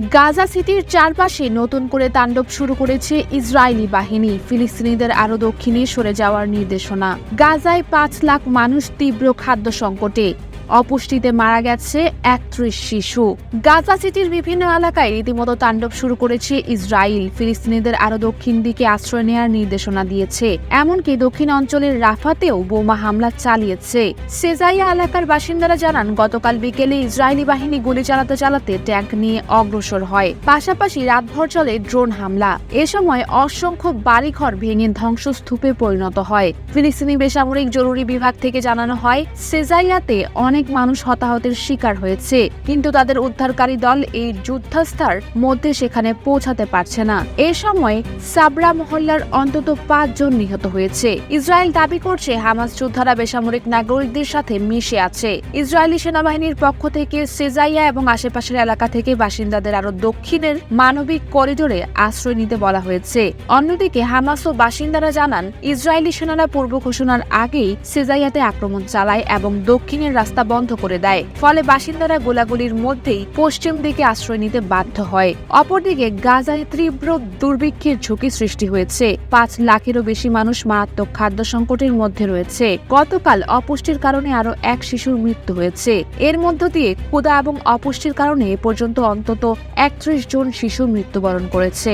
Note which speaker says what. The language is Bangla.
Speaker 1: গাজা সিটির চারপাশে নতুন করে তাণ্ডব শুরু করেছে ইসরায়েলি বাহিনী। ফিলিস্তিনিদের আরও দক্ষিণে সরে যাওয়ার নির্দেশনা। গাজায় পাঁচ লাখ মানুষ তীব্র খাদ্য সংকটে। অপুষ্টিতে মারা গেছে একত্রিশ শিশু। গাজা সিটির বিভিন্ন এলাকায় রীতিমতো তাণ্ডব শুরু করেছে ইসরায়েল। ফিলিস্তিনিদের আরও দক্ষিণ দিকে আশ্রয় নেওয়ার নির্দেশনা দিয়েছে। এমনকি দক্ষিণ অঞ্চলের রাফাতেও বোমা হামলা চালিয়েছে। সেজাইয়া এলাকার বাসিন্দারা জানান, গতকাল বিকেলে ইসরায়েলি বাহিনী গুলি চালাতে চালাতে ট্যাঙ্ক নিয়ে অগ্রসর হয়। পাশাপাশি রাতভর চলে ড্রোন হামলা। এ সময় অসংখ্য বাড়িঘর ভেঙে ধ্বংসস্তূপে পরিণত হয়। ফিলিস্তিনি বেসামরিক জরুরি বিভাগ থেকে জানানো হয়, সেজাইয়াতে অনেক মানুষ হতাহতের শিকার হয়েছে, কিন্তু তাদের উদ্ধারকারী দল এই যুদ্ধাস্থার মধ্যে সেখানে পৌঁছাতে পারছে না। এ সময় সাবরা মহল্লার অন্তত পাঁচজন নিহত হয়েছে। ইসরায়েল দাবি করছে হামাস যোদ্ধারা বেসামরিক নাগরিকদের সাথে মিশে আছে। ইসরায়েলি সেনাবাহিনীর পক্ষ থেকে সেজাইয়া এবং আশেপাশের এলাকা থেকে বাসিন্দাদের আরও দক্ষিণের মানবিক করিডোরে আশ্রয় নিতে বলা হয়েছে। অন্যদিকে হামাস ও বাসিন্দারা জানান, ইসরায়েলি সেনারা পূর্ব ঘোষণার আগেই সেজাইয়াতে আক্রমণ চালায় এবং দক্ষিণের রাস্তা বন্ধ করে দেয়। ফলে বাসিন্দারা গোলাগুলির মধ্যেই পশ্চিম দিকে আশ্রয় নিতে বাধ্য হয়। অপরদিকে গাজায় তীব্র দুর্ভিক্ষের ঝুঁকি সৃষ্টি হয়েছে। পাঁচ লাখেরও বেশি মানুষ মারাত্মক খাদ্য সংকটের মধ্যে রয়েছে। গতকাল অপুষ্টির কারণে আরও এক শিশুর মৃত্যু হয়েছে। এর মধ্য দিয়ে ক্ষুধা এবং অপুষ্টির কারণে এ পর্যন্ত অন্তত একত্রিশ জন শিশু মৃত্যুবরণ করেছে।